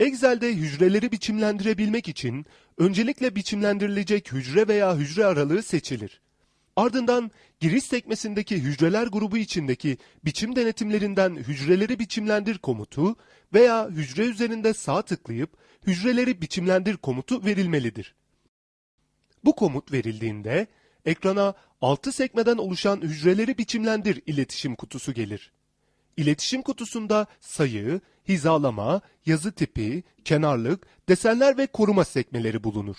Excel'de hücreleri biçimlendirebilmek için öncelikle biçimlendirilecek hücre veya hücre aralığı seçilir. Ardından giriş sekmesindeki hücreler grubu içindeki biçim denetimlerinden hücreleri biçimlendir komutu veya hücre üzerinde sağ tıklayıp hücreleri biçimlendir komutu verilmelidir. Bu komut verildiğinde ekrana 6 sekmeden oluşan hücreleri biçimlendir iletişim kutusu gelir. İletişim kutusunda sayı, hizalama, yazı tipi, kenarlık, desenler ve koruma sekmeleri bulunur.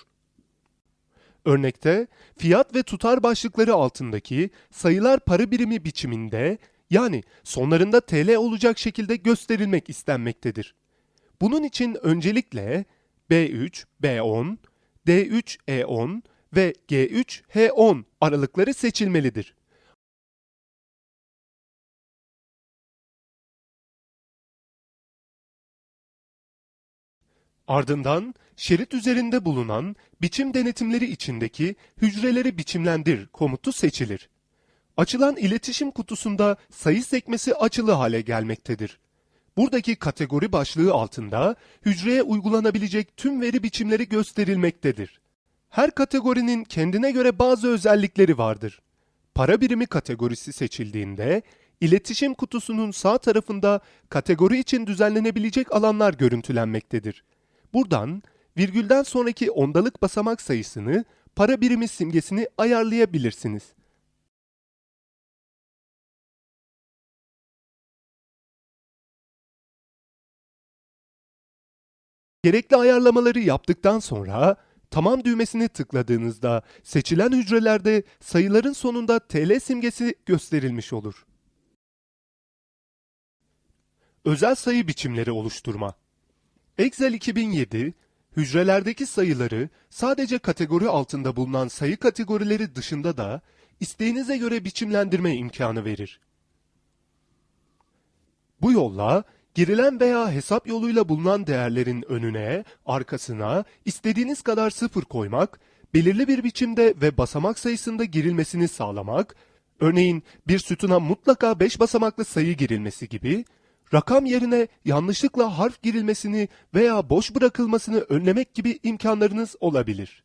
Örnekte fiyat ve tutar başlıkları altındaki sayılar para birimi biçiminde yani sonlarında TL olacak şekilde gösterilmek istenmektedir. Bunun için öncelikle B3, B10, D3, E10 ve G3, H10 aralıkları seçilmelidir. Ardından şerit üzerinde bulunan biçim denetimleri içindeki hücreleri biçimlendir komutu seçilir. Açılan iletişim kutusunda sayı sekmesi açılı hale gelmektedir. Buradaki kategori başlığı altında hücreye uygulanabilecek tüm veri biçimleri gösterilmektedir. Her kategorinin kendine göre bazı özellikleri vardır. Para birimi kategorisi seçildiğinde iletişim kutusunun sağ tarafında kategori için düzenlenebilecek alanlar görüntülenmektedir. Buradan virgülden sonraki ondalık basamak sayısını, para birimi simgesini ayarlayabilirsiniz. Gerekli ayarlamaları yaptıktan sonra tamam düğmesini tıkladığınızda seçilen hücrelerde sayıların sonunda TL simgesi gösterilmiş olur. Özel sayı biçimleri oluşturma Excel 2007, hücrelerdeki sayıları sadece kategori altında bulunan sayı kategorileri dışında da isteğinize göre biçimlendirme imkanı verir. Bu yolla girilen veya hesap yoluyla bulunan değerlerin önüne, arkasına istediğiniz kadar sıfır koymak, belirli bir biçimde ve basamak sayısında girilmesini sağlamak, örneğin bir sütuna mutlaka 5 basamaklı sayı girilmesi gibi, rakam yerine yanlışlıkla harf girilmesini veya boş bırakılmasını önlemek gibi imkanlarınız olabilir.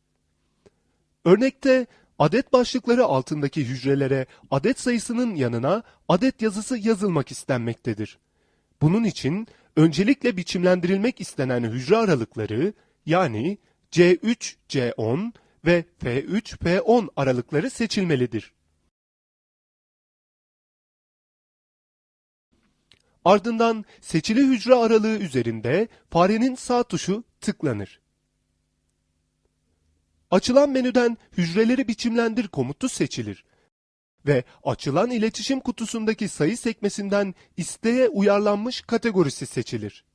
Örnekte adet başlıkları altındaki hücrelere adet sayısının yanına adet yazısı yazılmak istenmektedir. Bunun için öncelikle biçimlendirilmek istenen hücre aralıkları yani C3, C10 ve F3, F10 aralıkları seçilmelidir. Ardından seçili hücre aralığı üzerinde farenin sağ tuşu tıklanır. Açılan menüden hücreleri biçimlendir komutu seçilir ve açılan iletişim kutusundaki sayı sekmesinden isteğe uyarlanmış kategorisi seçilir.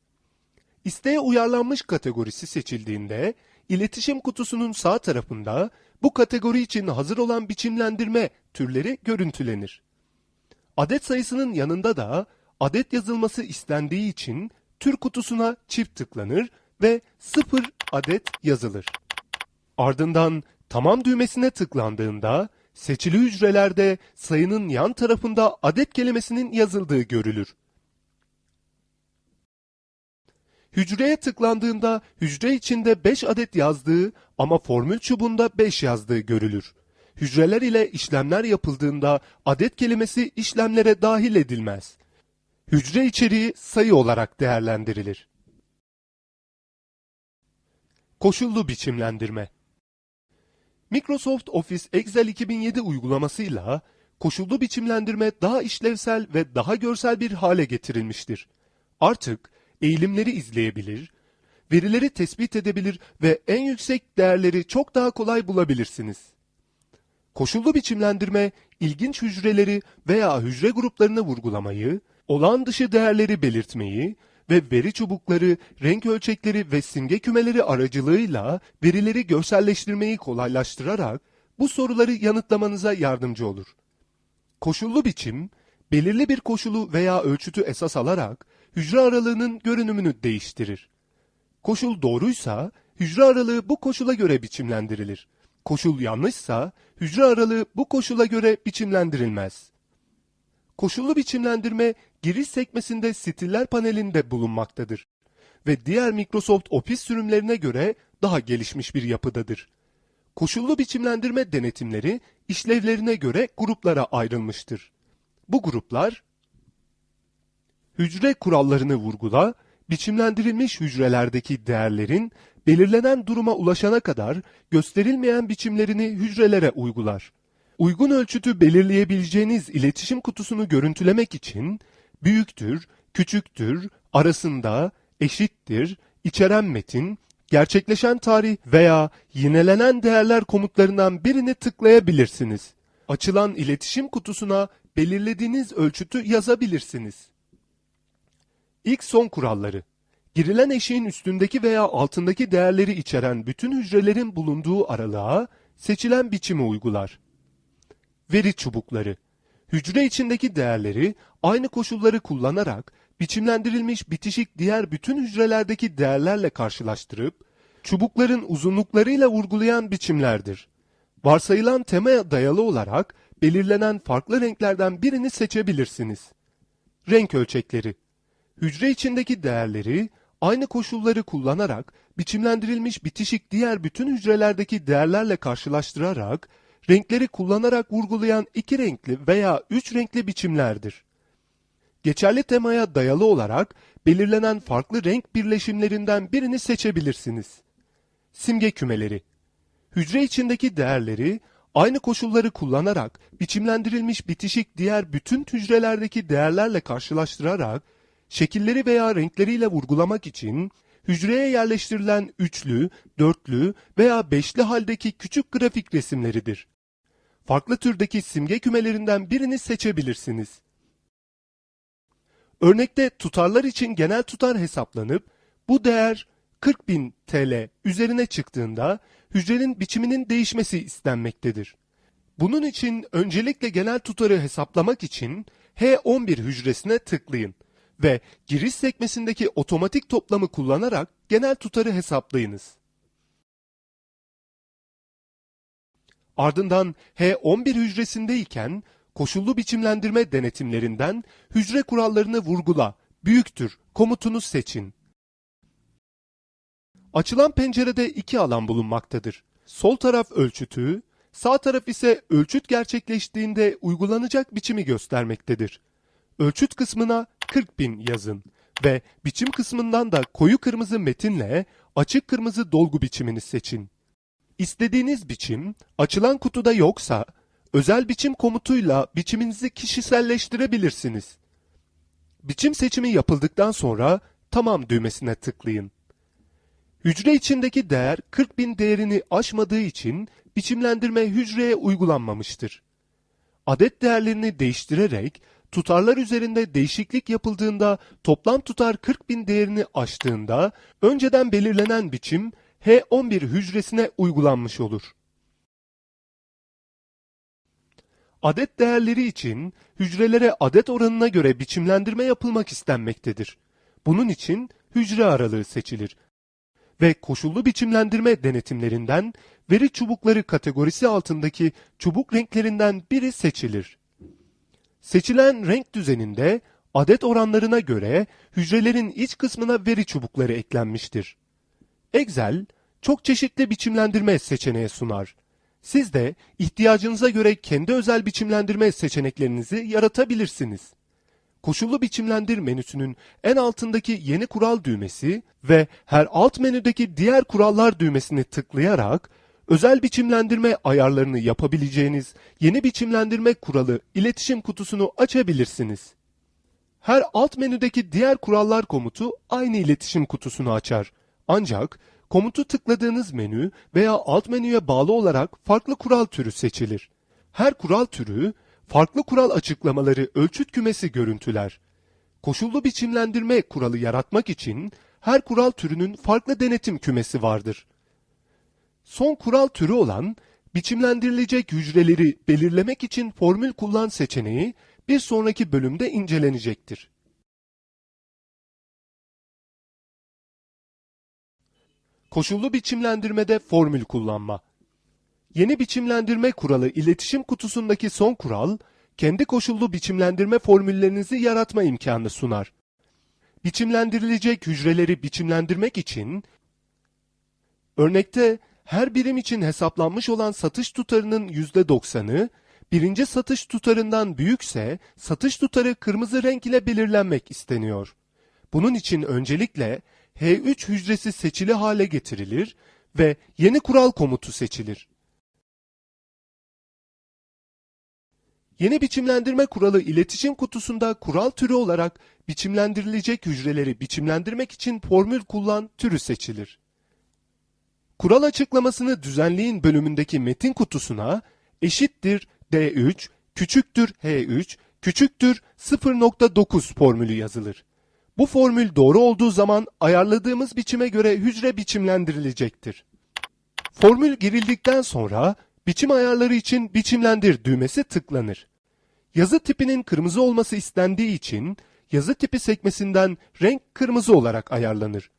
İsteğe uyarlanmış kategorisi seçildiğinde iletişim kutusunun sağ tarafında bu kategori için hazır olan biçimlendirme türleri görüntülenir. Adet sayısının yanında da adet yazılması istendiği için tür kutusuna çift tıklanır ve 0 adet yazılır. Ardından tamam düğmesine tıklandığında seçili hücrelerde sayının yan tarafında adet kelimesinin yazıldığı görülür. Hücreye tıklandığında hücre içinde 5 adet yazdığı ama formül çubuğunda 5 yazdığı görülür. Hücreler ile işlemler yapıldığında adet kelimesi işlemlere dahil edilmez. Hücre içeriği sayı olarak değerlendirilir. Koşullu biçimlendirme Microsoft Office Excel 2007 uygulamasıyla koşullu biçimlendirme daha işlevsel ve daha görsel bir hale getirilmiştir. Artık eğilimleri izleyebilir, verileri tespit edebilir ve en yüksek değerleri çok daha kolay bulabilirsiniz. Koşullu biçimlendirme, ilginç hücreleri veya hücre gruplarını vurgulamayı, olağan dışı değerleri belirtmeyi ve veri çubukları, renk ölçekleri ve simge kümeleri aracılığıyla verileri görselleştirmeyi kolaylaştırarak bu soruları yanıtlamanıza yardımcı olur. Koşullu biçim, belirli bir koşulu veya ölçütü esas alarak hücre aralığının görünümünü değiştirir. Koşul doğruysa hücre aralığı bu koşula göre biçimlendirilir. Koşul yanlışsa hücre aralığı bu koşula göre biçimlendirilmez. Koşullu biçimlendirme giriş sekmesinde stiller panelinde bulunmaktadır. ve diğer Microsoft Office sürümlerine göre daha gelişmiş bir yapıdadır. Koşullu biçimlendirme denetimleri işlevlerine göre gruplara ayrılmıştır. Bu gruplar hücre kurallarını vurgula, biçimlendirilmiş hücrelerdeki değerlerin belirlenen duruma ulaşana kadar gösterilmeyen biçimlerini hücrelere uygular. Uygun ölçütü belirleyebileceğiniz iletişim kutusunu görüntülemek için büyüktür, küçüktür, arasında, eşittir, içeren metin, gerçekleşen tarih veya yinelenen değerler komutlarından birini tıklayabilirsiniz. Açılan iletişim kutusuna belirlediğiniz ölçütü yazabilirsiniz. İlk son kuralları. Girilen eşiğin üstündeki veya altındaki değerleri içeren bütün hücrelerin bulunduğu aralığa seçilen biçimi uygular. Veri çubukları. Hücre içindeki değerleri aynı koşulları kullanarak biçimlendirilmiş bitişik diğer bütün hücrelerdeki değerlerle karşılaştırıp çubukların uzunluklarıyla vurgulayan biçimlerdir. Varsayılan temaya dayalı olarak belirlenen farklı renklerden birini seçebilirsiniz. Renk ölçekleri. Hücre içindeki değerleri aynı koşulları kullanarak biçimlendirilmiş bitişik diğer bütün hücrelerdeki değerlerle karşılaştırarak renkleri kullanarak vurgulayan iki renkli veya üç renkli biçimlerdir. Geçerli temaya dayalı olarak belirlenen farklı renk birleşimlerinden birini seçebilirsiniz. Simge kümeleri. Hücre içindeki değerleri aynı koşulları kullanarak biçimlendirilmiş bitişik diğer bütün hücrelerdeki değerlerle karşılaştırarak şekilleri veya renkleriyle vurgulamak için hücreye yerleştirilen üçlü, dörtlü veya beşli haldeki küçük grafik resimleridir. Farklı türdeki simge kümelerinden birini seçebilirsiniz. Örnekte tutarlar için genel tutar hesaplanıp bu değer 40.000 TL üzerine çıktığında hücrenin biçiminin değişmesi istenmektedir. Bunun için öncelikle genel tutarı hesaplamak için H11 hücresine tıklayın ve giriş sekmesindeki otomatik toplamı kullanarak genel tutarı hesaplayınız. Ardından H11 hücresindeyken koşullu biçimlendirme denetimlerinden hücre kurallarını vurgula, büyüktür komutunu seçin. Açılan pencerede iki alan bulunmaktadır. Sol taraf ölçütü, sağ taraf ise ölçüt gerçekleştiğinde uygulanacak biçimi göstermektedir. Ölçüt kısmına 40.000 yazın ve biçim kısmından da koyu kırmızı metinle açık kırmızı dolgu biçimini seçin. İstediğiniz biçim açılan kutuda yoksa özel biçim komutuyla biçiminizi kişiselleştirebilirsiniz. Biçim seçimi yapıldıktan sonra tamam düğmesine tıklayın. Hücre içindeki değer 40.000 değerini aşmadığı için biçimlendirme hücreye uygulanmamıştır. Adet değerlerini değiştirerek tutarlar üzerinde değişiklik yapıldığında toplam tutar 40.000 değerini aştığında önceden belirlenen biçim H11 hücresine uygulanmış olur. Adet değerleri için hücrelere adet oranına göre biçimlendirme yapılmak istenmektedir. Bunun için hücre aralığı seçilir ve koşullu biçimlendirme denetimlerinden veri çubukları kategorisi altındaki çubuk renklerinden biri seçilir. Seçilen renk düzeninde adet oranlarına göre hücrelerin iç kısmına veri çubukları eklenmiştir. Excel, çok çeşitli biçimlendirme seçeneği sunar. Siz de ihtiyacınıza göre kendi özel biçimlendirme seçeneklerinizi yaratabilirsiniz. Koşullu biçimlendir menüsünün en altındaki yeni kural düğmesi ve her alt menüdeki diğer kurallar düğmesini tıklayarak özel biçimlendirme ayarlarını yapabileceğiniz yeni biçimlendirme kuralı iletişim kutusunu açabilirsiniz. Her alt menüdeki diğer kurallar komutu aynı iletişim kutusunu açar. Ancak komutu tıkladığınız menü veya alt menüye bağlı olarak farklı kural türü seçilir. Her kural türü farklı kural açıklamaları ölçüt kümesi görüntüler. Koşullu biçimlendirme kuralı yaratmak için her kural türünün farklı denetim kümesi vardır. Son kural türü olan biçimlendirilecek hücreleri belirlemek için formül kullan seçeneği bir sonraki bölümde incelenecektir. Koşullu biçimlendirmede formül kullanma. Yeni biçimlendirme kuralı iletişim kutusundaki son kural, kendi koşullu biçimlendirme formüllerinizi yaratma imkanı sunar. biçimlendirilecek hücreleri biçimlendirmek için örnekte her birim için hesaplanmış olan satış tutarının %90'ı birinci satış tutarından büyükse satış tutarı kırmızı renk ile belirlenmek isteniyor. Bunun için öncelikle H3 hücresi seçili hale getirilir ve yeni kural komutu seçilir. Yeni biçimlendirme kuralı iletişim kutusunda kural türü olarak biçimlendirilecek hücreleri biçimlendirmek için formül kullan türü seçilir. Kural açıklamasını düzenleyin bölümündeki metin kutusuna eşittir D3 küçüktür H3 küçüktür 0.9 formülü yazılır. Bu formül doğru olduğu zaman ayarladığımız biçime göre hücre biçimlendirilecektir. Formül girildikten sonra biçim ayarları için biçimlendir düğmesi tıklanır. Yazı tipinin kırmızı olması istendiği için yazı tipi sekmesinden renk kırmızı olarak ayarlanır.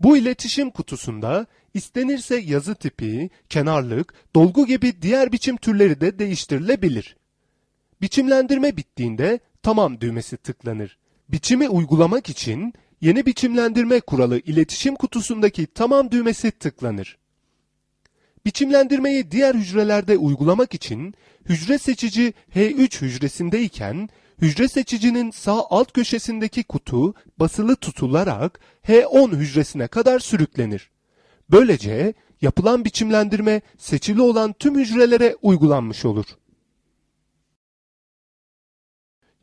Bu iletişim kutusunda istenirse yazı tipi, kenarlık, dolgu gibi diğer biçim türleri de değiştirilebilir. Biçimlendirme bittiğinde tamam düğmesi tıklanır. Biçimi uygulamak için yeni biçimlendirme kuralı iletişim kutusundaki tamam düğmesi tıklanır. Biçimlendirmeyi diğer hücrelerde uygulamak için hücre seçici H3 hücresindeyken hücre seçicinin sağ alt köşesindeki kutu basılı tutularak H10 hücresine kadar sürüklenir. Böylece yapılan biçimlendirme seçili olan tüm hücrelere uygulanmış olur.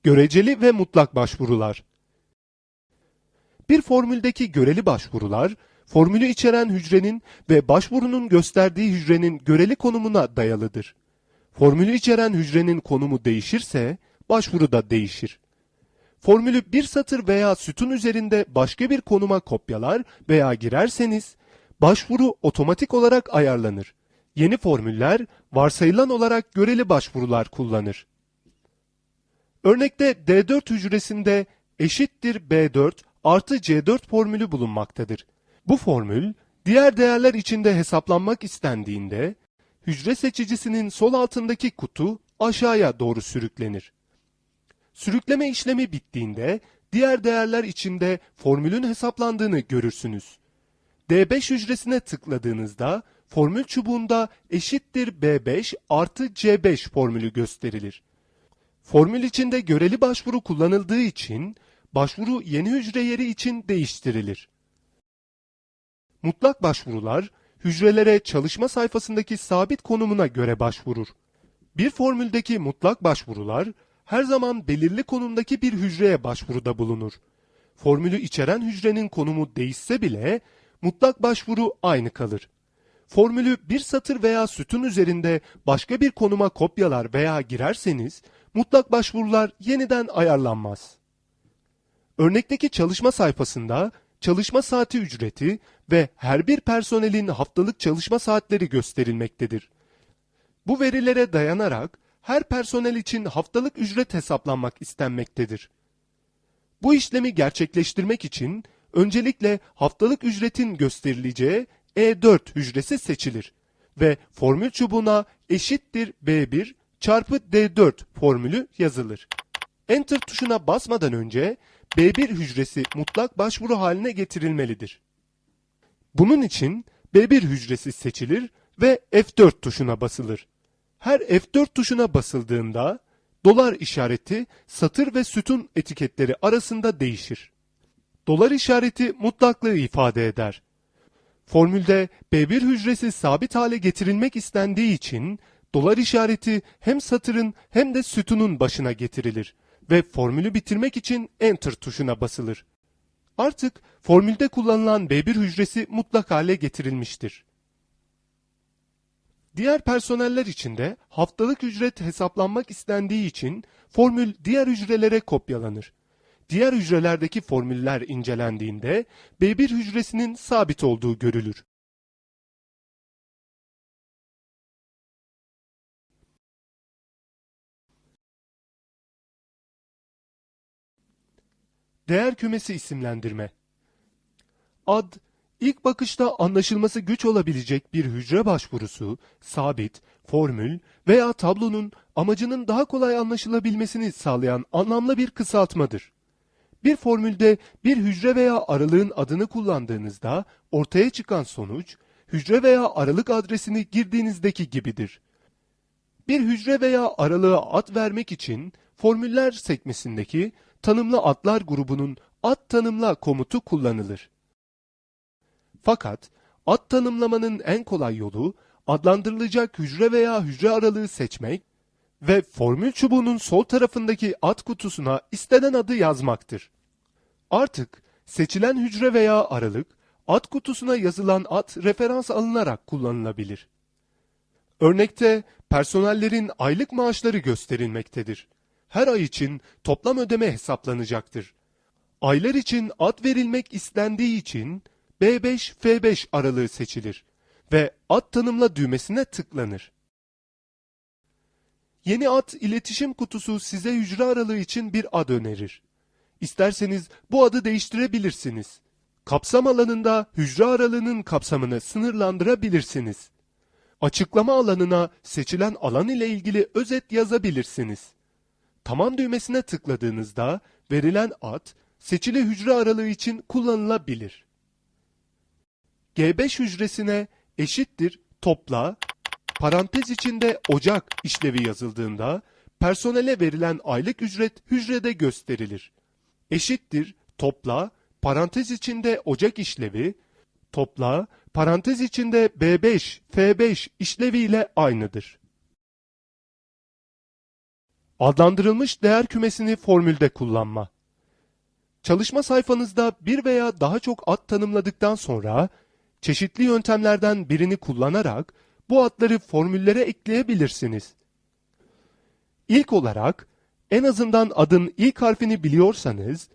Göreceli ve mutlak başvurular Bir formüldeki göreli başvurular, formülü içeren hücrenin ve başvurunun gösterdiği hücrenin göreli konumuna dayalıdır. Formülü içeren hücrenin konumu değişirse, başvuru da değişir. Formülü bir satır veya sütun üzerinde başka bir konuma kopyalar veya girerseniz, başvuru otomatik olarak ayarlanır. Yeni formüller varsayılan olarak göreli başvurular kullanır. Örnekte D4 hücresinde eşittir B4 artı C4 formülü bulunmaktadır. Bu formül diğer değerler içinde hesaplanmak istendiğinde hücre seçicisinin sol altındaki kutu aşağıya doğru sürüklenir. Sürükleme işlemi bittiğinde diğer değerler içinde formülün hesaplandığını görürsünüz. D5 hücresine tıkladığınızda formül çubuğunda eşittir B5 artı C5 formülü gösterilir. Formül içinde göreli başvuru kullanıldığı için başvuru yeni hücre yeri için değiştirilir. Mutlak başvurular hücrelere çalışma sayfasındaki sabit konumuna göre başvurur. Bir formüldeki mutlak başvurular her zaman belirli konumdaki bir hücreye başvuruda bulunur. Formülü içeren hücrenin konumu değişse bile mutlak başvuru aynı kalır. Formülü bir satır veya sütun üzerinde başka bir konuma kopyalar veya girerseniz mutlak başvurular yeniden ayarlanmaz. Örnekteki çalışma sayfasında çalışma saati ücreti ve her bir personelin haftalık çalışma saatleri gösterilmektedir. Bu verilere dayanarak her personel için haftalık ücret hesaplanmak istenmektedir. Bu işlemi gerçekleştirmek için öncelikle haftalık ücretin gösterileceği E4 hücresi seçilir ve formül çubuğuna eşittir B1 çarpı D4 formülü yazılır. Enter tuşuna basmadan önce B1 hücresi mutlak başvuru haline getirilmelidir. Bunun için B1 hücresi seçilir ve F4 tuşuna basılır. Her F4 tuşuna basıldığında dolar işareti satır ve sütun etiketleri arasında değişir. Dolar işareti mutlaklığı ifade eder. Formülde B1 hücresi sabit hale getirilmek istendiği için dolar işareti hem satırın hem de sütunun başına getirilir ve formülü bitirmek için Enter tuşuna basılır. Artık formülde kullanılan B1 hücresi mutlak hale getirilmiştir. Diğer personeller için de haftalık ücret hesaplanmak istendiği için formül diğer hücrelere kopyalanır. Diğer hücrelerdeki formüller incelendiğinde B1 hücresinin sabit olduğu görülür. Değer kümesi isimlendirme Ad, ilk bakışta anlaşılması güç olabilecek bir hücre başvurusu, sabit, formül veya tablonun amacının daha kolay anlaşılabilmesini sağlayan anlamlı bir kısaltmadır. Bir formülde bir hücre veya aralığın adını kullandığınızda ortaya çıkan sonuç, hücre veya aralık adresini girdiğinizdeki gibidir. Bir hücre veya aralığa ad vermek için formüller sekmesindeki tanımlı adlar grubunun ad tanımla komutu kullanılır. Fakat ad tanımlamanın en kolay yolu adlandırılacak hücre veya hücre aralığı seçmek ve formül çubuğunun sol tarafındaki ad kutusuna istenen adı yazmaktır. Artık seçilen hücre veya aralık ad kutusuna yazılan ad referans alınarak kullanılabilir. Örnekte personellerin aylık maaşları gösterilmektedir. Her ay için toplam ödeme hesaplanacaktır. Aylar için ad verilmek istendiği için B5-F5 aralığı seçilir ve ad tanımla düğmesine tıklanır. Yeni ad iletişim kutusu size hücre aralığı için bir ad önerir. İsterseniz bu adı değiştirebilirsiniz. Kapsam alanında hücre aralığının kapsamını sınırlandırabilirsiniz. Açıklama alanına seçilen alan ile ilgili özet yazabilirsiniz. Tamam düğmesine tıkladığınızda verilen ad seçili hücre aralığı için kullanılabilir. G5 hücresine eşittir topla parantez içinde ocak işlevi yazıldığında personele verilen aylık ücret hücrede gösterilir. Eşittir topla parantez içinde ocak işlevi topla parantez içinde B5 F5 işleviyle aynıdır. Adlandırılmış değer kümesini formülde kullanma. Çalışma sayfanızda bir veya daha çok ad tanımladıktan sonra çeşitli yöntemlerden birini kullanarak bu adları formüllere ekleyebilirsiniz. İlk olarak en azından adın ilk harfini biliyorsanız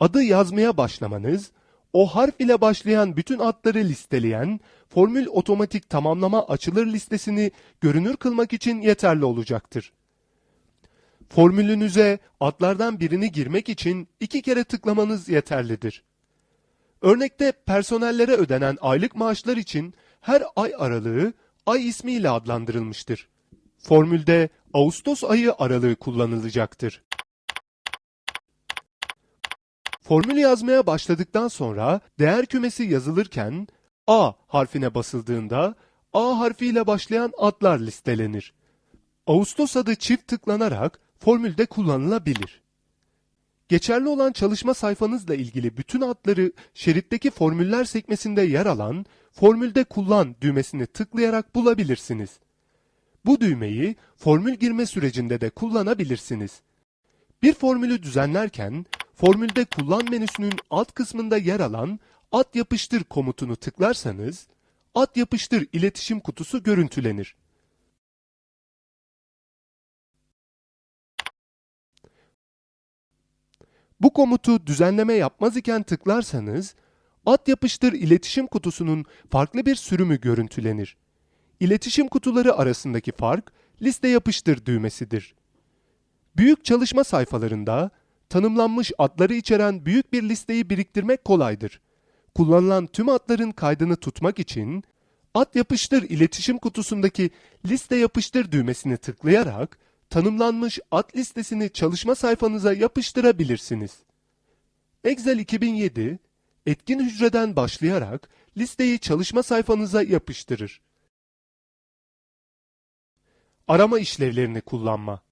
adı yazmaya başlamanız o harf ile başlayan bütün adları listeleyen formül otomatik tamamlama açılır listesini görünür kılmak için yeterli olacaktır. Formülünüze adlardan birini girmek için iki kere tıklamanız yeterlidir. Örnekte personellere ödenen aylık maaşlar için her ay aralığı ay ismiyle adlandırılmıştır. Formülde Ağustos ayı aralığı kullanılacaktır. Formül yazmaya başladıktan sonra değer kümesi yazılırken A harfine basıldığında A harfiyle başlayan adlar listelenir. Ağustos adı çift tıklanarak formülde kullanılabilir. Geçerli olan çalışma sayfanızla ilgili bütün adları şeritteki formüller sekmesinde yer alan formülde kullan düğmesini tıklayarak bulabilirsiniz. Bu düğmeyi formül girme sürecinde de kullanabilirsiniz. Bir formülü düzenlerken formülde kullan menüsünün alt kısmında yer alan ad yapıştır komutunu tıklarsanız ad yapıştır iletişim kutusu görüntülenir. Bu komutu düzenleme yapmaz iken tıklarsanız ad yapıştır iletişim kutusunun farklı bir sürümü görüntülenir. İletişim kutuları arasındaki fark liste yapıştır düğmesidir. Büyük çalışma sayfalarında tanımlanmış adları içeren büyük bir listeyi biriktirmek kolaydır. Kullanılan tüm adların kaydını tutmak için ad yapıştır iletişim kutusundaki liste yapıştır düğmesini tıklayarak tanımlanmış ad listesini çalışma sayfanıza yapıştırabilirsiniz. Excel 2007 etkin hücreden başlayarak listeyi çalışma sayfanıza yapıştırır. Arama işlevlerini kullanma.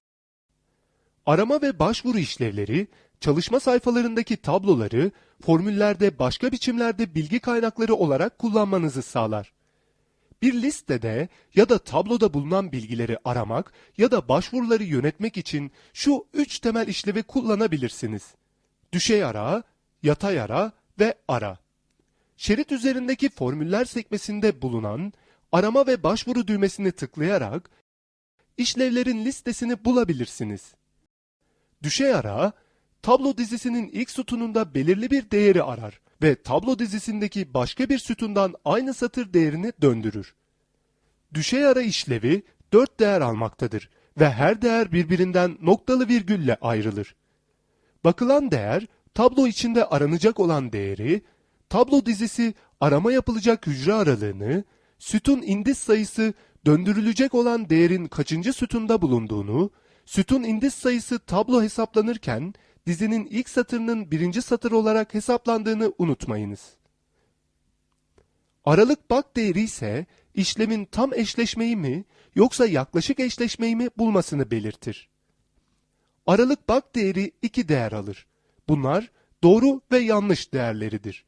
Arama ve başvuru işlevleri, çalışma sayfalarındaki tabloları formüllerde başka biçimlerde bilgi kaynakları olarak kullanmanızı sağlar. Bir listede ya da tabloda bulunan bilgileri aramak ya da başvuruları yönetmek için şu üç temel işlevi kullanabilirsiniz. Düşey ara, yatay ara ve ara. Şerit üzerindeki formüller sekmesinde bulunan arama ve başvuru düğmesini tıklayarak işlevlerin listesini bulabilirsiniz. Düşey ara, tablo dizisinin ilk sütununda belirli bir değeri arar ve tablo dizisindeki başka bir sütundan aynı satır değerini döndürür. Düşey ara işlevi 4 değer almaktadır ve her değer birbirinden noktalı virgülle ayrılır. Bakılan değer tablo içinde aranacak olan değeri, tablo dizisi arama yapılacak hücre aralığını, sütun indis sayısı döndürülecek olan değerin kaçıncı sütunda bulunduğunu, sütun indis sayısı tablo hesaplanırken dizinin ilk satırının birinci satır olarak hesaplandığını unutmayınız. Aralık bak değeri ise işlemin tam eşleşmeyi mi yoksa yaklaşık eşleşmeyi mi bulmasını belirtir. Aralık bak değeri iki değer alır. Bunlar doğru ve yanlış değerleridir.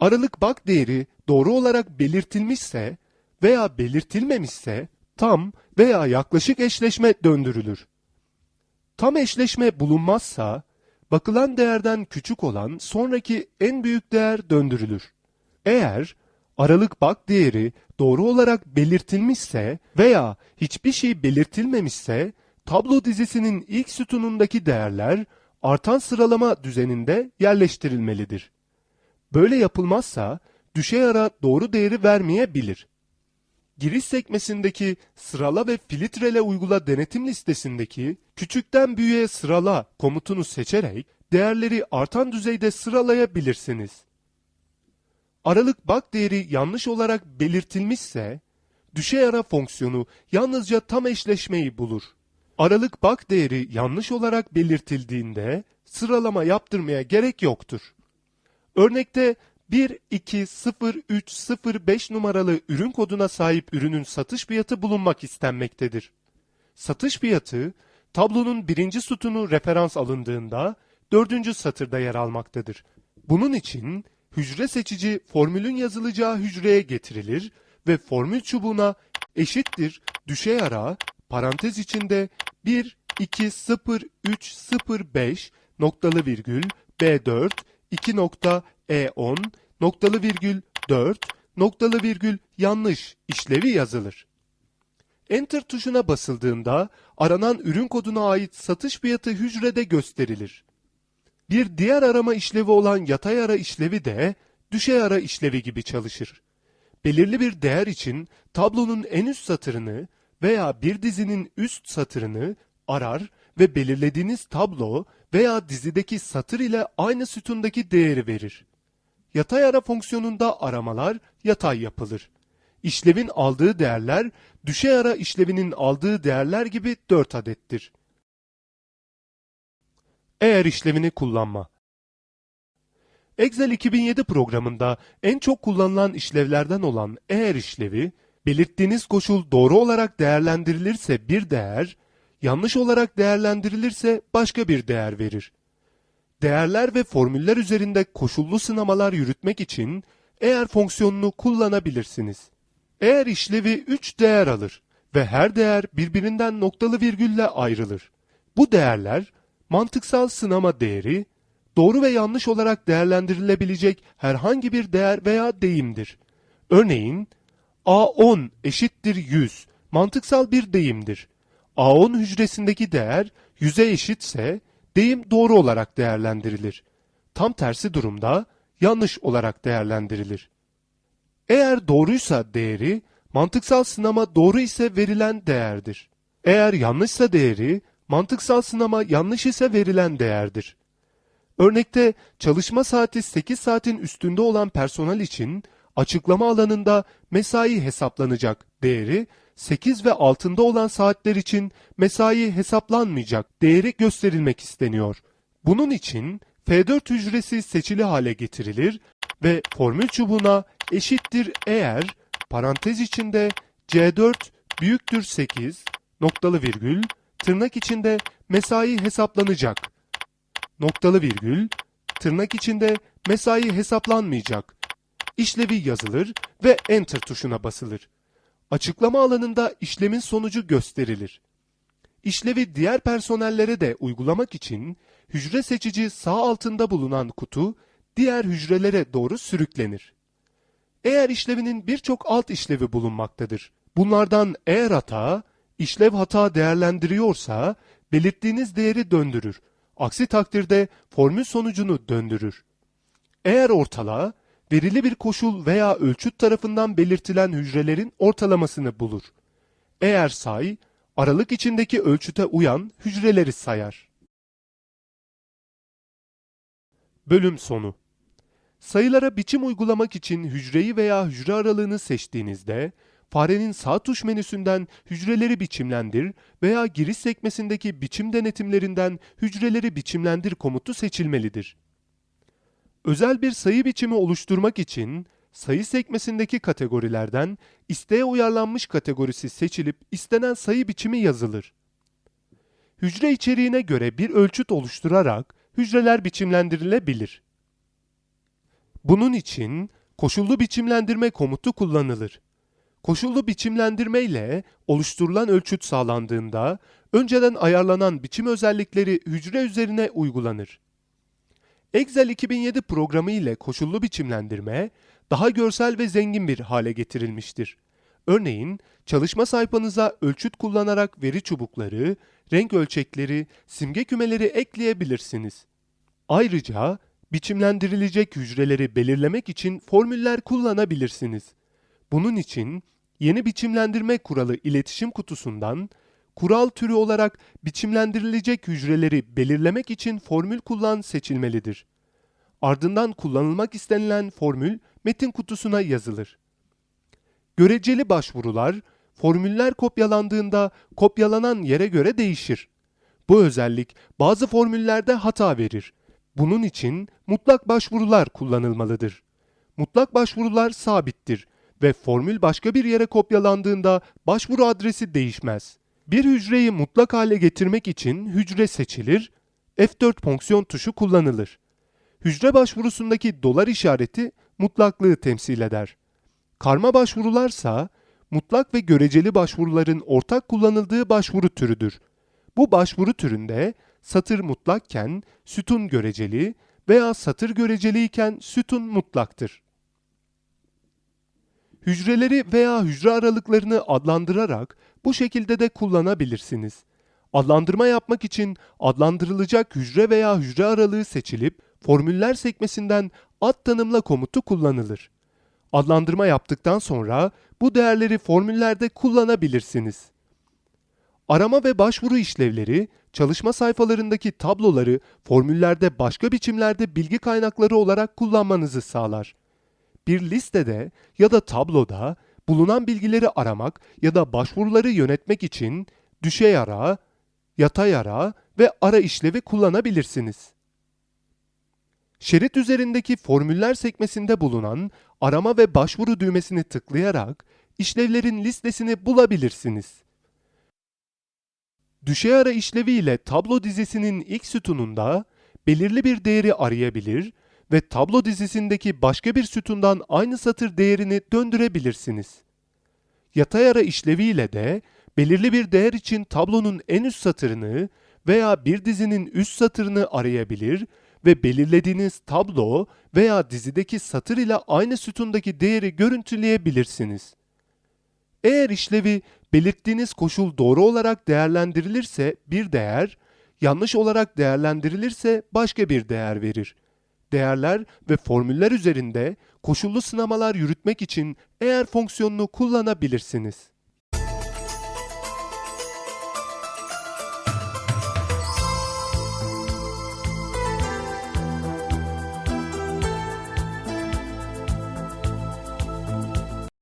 Aralık bak değeri doğru olarak belirtilmişse veya belirtilmemişse tam veya yaklaşık eşleşme döndürülür. Tam eşleşme bulunmazsa bakılan değerden küçük olan sonraki en büyük değer döndürülür. Eğer aralık bak değeri doğru olarak belirtilmişse veya hiçbir şey belirtilmemişse tablo dizisinin ilk sütunundaki değerler artan sıralama düzeninde yerleştirilmelidir. Böyle yapılmazsa düşey ara doğru değeri vermeyebilir. Giriş sekmesindeki sırala ve filtrele uygula denetim listesindeki küçükten büyüğe sırala komutunu seçerek değerleri artan düzeyde sıralayabilirsiniz. Aralık bak değeri yanlış olarak belirtilmişse düşey ara fonksiyonu yalnızca tam eşleşmeyi bulur. Aralık bak değeri yanlış olarak belirtildiğinde sıralama yaptırmaya gerek yoktur. Örnekte 1, 2, 0, 3, 0, 5 numaralı ürün koduna sahip ürünün satış fiyatı bulunmak istenmektedir. Satış fiyatı, tablonun birinci sütunu referans alındığında dördüncü satırda yer almaktadır. Bunun için hücre seçici formülün yazılacağı hücreye getirilir ve formül çubuğuna eşittir düşey ara parantez içinde 1, 2, 0, 3, 0, 5 noktalı virgül B4 2 nokta E10 noktalı virgül 4 noktalı virgül yanlış işlevi yazılır. Enter tuşuna basıldığında aranan ürün koduna ait satış fiyatı hücrede gösterilir. Bir diğer arama işlevi olan yatay ara işlevi de düşey ara işlevi gibi çalışır. Belirli bir değer için tablonun en üst satırını veya bir dizinin üst satırını arar ve belirlediğiniz tablo veya dizideki satır ile aynı sütundaki değeri verir. Yatay ara fonksiyonunda aramalar yatay yapılır. İşlevin aldığı değerler düşey ara işlevinin aldığı değerler gibi 4 adettir. Eğer işlevini kullanma Excel 2007 programında en çok kullanılan işlevlerden olan eğer işlevi, belirttiğiniz koşul doğru olarak değerlendirilirse bir değer, yanlış olarak değerlendirilirse başka bir değer verir. Değerler ve formüller üzerinde koşullu sınamalar yürütmek için eğer fonksiyonunu kullanabilirsiniz. Eğer işlevi 3 değer alır ve her değer birbirinden noktalı virgülle ayrılır. Bu değerler mantıksal sınama değeri, doğru ve yanlış olarak değerlendirilebilecek herhangi bir değer veya deyimdir. Örneğin A10 eşittir 100 mantıksal bir deyimdir. A10 hücresindeki değer 100'e eşitse deyim doğru olarak değerlendirilir. Tam tersi durumda yanlış olarak değerlendirilir. Eğer doğruysa değeri, mantıksal sınama doğru ise verilen değerdir. Eğer yanlışsa değeri, mantıksal sınama yanlış ise verilen değerdir. Örnekte çalışma saati 8 saatin üstünde olan personel için açıklama alanında mesai hesaplanacak değeri 8 ve altında olan saatler için mesai hesaplanmayacak değeri gösterilmek isteniyor. Bunun için F4 hücresi seçili hale getirilir ve formül çubuğuna eşittir eğer parantez içinde C4 büyüktür 8 noktalı virgül tırnak içinde mesai hesaplanacak noktalı virgül tırnak içinde mesai hesaplanmayacak işlevi yazılır ve enter tuşuna basılır. Açıklama alanında işlemin sonucu gösterilir. İşlevi diğer personellere de uygulamak için hücre seçici sağ altında bulunan kutu diğer hücrelere doğru sürüklenir. Eğer işlevinin birçok alt işlevi bulunmaktadır. Bunlardan eğer hata, işlev hata değerlendiriyorsa belirttiğiniz değeri döndürür. Aksi takdirde formül sonucunu döndürür. Eğer ortala, verili bir koşul veya ölçüt tarafından belirtilen hücrelerin ortalamasını bulur. Eğer say, aralık içindeki ölçüte uyan hücreleri sayar. Bölüm sonu Sayılara biçim uygulamak için hücreyi veya hücre aralığını seçtiğinizde, farenin sağ tuş menüsünden hücreleri biçimlendir veya giriş sekmesindeki biçim denetimlerinden hücreleri biçimlendir komutu seçilmelidir. Özel bir sayı biçimi oluşturmak için sayı sekmesindeki kategorilerden isteğe uyarlanmış kategorisi seçilip istenen sayı biçimi yazılır. Hücre içeriğine göre bir ölçüt oluşturarak hücreler biçimlendirilebilir. Bunun için koşullu biçimlendirme komutu kullanılır. Koşullu biçimlendirme ile oluşturulan ölçüt sağlandığında önceden ayarlanan biçim özellikleri hücre üzerine uygulanır. Excel 2007 programı ile koşullu biçimlendirme daha görsel ve zengin bir hale getirilmiştir. Örneğin çalışma sayfanıza ölçüt kullanarak veri çubukları, renk ölçekleri, simge kümeleri ekleyebilirsiniz. Ayrıca biçimlendirilecek hücreleri belirlemek için formüller kullanabilirsiniz. Bunun için yeni biçimlendirme kuralı iletişim kutusundan kural türü olarak biçimlendirilecek hücreleri belirlemek için formül kullan seçilmelidir. Ardından kullanılmak istenilen formül metin kutusuna yazılır. Göreceli başvurular, formüller kopyalandığında kopyalanan yere göre değişir. Bu özellik bazı formüllerde hata verir. Bunun için mutlak başvurular kullanılmalıdır. Mutlak başvurular sabittir ve formül başka bir yere kopyalandığında başvuru adresi değişmez. Bir hücreyi mutlak hale getirmek için hücre seçilir, F4 fonksiyon tuşu kullanılır. Hücre başvurusundaki dolar işareti mutlaklığı temsil eder. Karma başvurularsa mutlak ve göreceli başvuruların ortak kullanıldığı başvuru türüdür. Bu başvuru türünde satır mutlakken sütun göreceli veya satır göreceliyken sütun mutlaktır. Hücreleri veya hücre aralıklarını adlandırarak bu şekilde de kullanabilirsiniz. Adlandırma yapmak için adlandırılacak hücre veya hücre aralığı seçilip formüller sekmesinden ad tanımla komutu kullanılır. Adlandırma yaptıktan sonra bu değerleri formüllerde kullanabilirsiniz. Arama ve başvuru işlevleri, çalışma sayfalarındaki tabloları formüllerde başka biçimlerde bilgi kaynakları olarak kullanmanızı sağlar. Bir listede ya da tabloda bulunan bilgileri aramak ya da başvuruları yönetmek için düşey ara, yatay ara ve ara işlevi kullanabilirsiniz. Şerit üzerindeki formüller sekmesinde bulunan arama ve başvuru düğmesini tıklayarak işlevlerin listesini bulabilirsiniz. Düşey ara işlevi ile tablo dizisinin ilk sütununda belirli bir değeri arayabilir ve tablo dizisindeki başka bir sütundan aynı satır değerini döndürebilirsiniz. Yatay ara işlevi ile de belirli bir değer için tablonun en üst satırını veya bir dizinin üst satırını arayabilir ve belirlediğiniz tablo veya dizideki satır ile aynı sütundaki değeri görüntüleyebilirsiniz. Eğer işlevi belirttiğiniz koşul doğru olarak değerlendirilirse bir değer, yanlış olarak değerlendirilirse başka bir değer verir. Değerler ve formüller üzerinde koşullu sınamalar yürütmek için eğer fonksiyonunu kullanabilirsiniz.